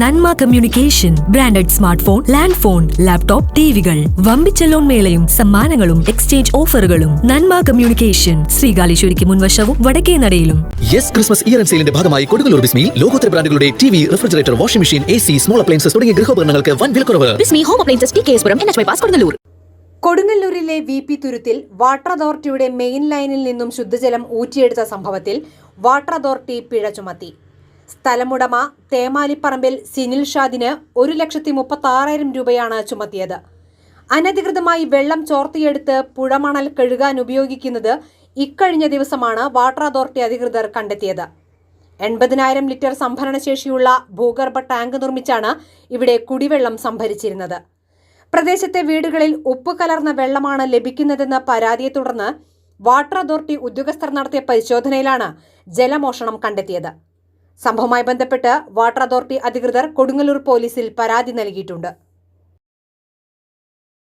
Nanma communication branded smart phone land phone laptop ടിവികൾ. വമ്പിച്ച loan മേളയും സമ്മാനങ്ങളും exchange ഓഫറുകളും. നന്മ കമ്മ്യൂണിക്കേഷൻ ശ്രീകാലേശ്വരിക്ക് മുൻവശവും വടക്കേ നടയിലും. യെസ് ക്രിസ്മസ് ഇയർ ആൻഡ് സെയിലിന്റെ ഭാഗമായി കൊടുങ്ങല്ലൂർ ബിസ്മിയിൽ ലോകോത്തര ബ്രാൻഡുകളുടെ T V refrigerator washing machine A C small appliances തുടങ്ങിയ ഗൃഹോപകരണങ്ങൾക്ക് വൻ വിലക്കുറവ് Bismi home appliances T K S Puram N H bypass Kodungallur. കൊടുങ്ങല്ലൂരിലെ V P തുരുത്തിൽ വാട്ടർ അതോറിറ്റിയുടെ മെയിൻ ലൈനിൽ നിന്നും ശുദ്ധജലം ഊറ്റിയെടുത്ത സംഭവത്തിൽ വാട്ടർ അതോറിറ്റി പിഴ ചുമത്തി. സ്ഥലമുടമ തേമാലിപ്പറമ്പിൽ സിനിൽ ഷാദിന് ഒരു ലക്ഷത്തി മുപ്പത്താറായിരം രൂപയാണ് ചുമത്തിയത്. അനധികൃതമായി വെള്ളം ചോർത്തിയെടുത്ത് പുഴമണൽ കഴുകാൻ ഉപയോഗിക്കുന്നത് ഇക്കഴിഞ്ഞ ദിവസമാണ് വാട്ടർ അതോറിറ്റി അധികൃതർ കണ്ടെത്തിയത്. എൺപതിനായിരം ലിറ്റർ സംഭരണശേഷിയുള്ള ഭൂഗർഭ ടാങ്ക് നിർമ്മിച്ചാണ് ഇവിടെ കുടിവെള്ളം സംഭരിച്ചിരുന്നത്. പ്രദേശത്തെ വീടുകളിൽ ഉപ്പ് കലർന്ന വെള്ളമാണ് ലഭിക്കുന്നതെന്ന പരാതിയെ തുടർന്ന് വാട്ടർ അതോറിറ്റി ഉദ്യോഗസ്ഥർ നടത്തിയ പരിശോധനയിലാണ് ജലമോഷണം കണ്ടെത്തിയത്. സംഭവവുമായി ബന്ധപ്പെട്ട് വാട്ടർ അതോറിറ്റി അധികൃതർ കൊടുങ്ങല്ലൂർ പോലീസിൽ പരാതി നൽകിയിട്ടുണ്ട്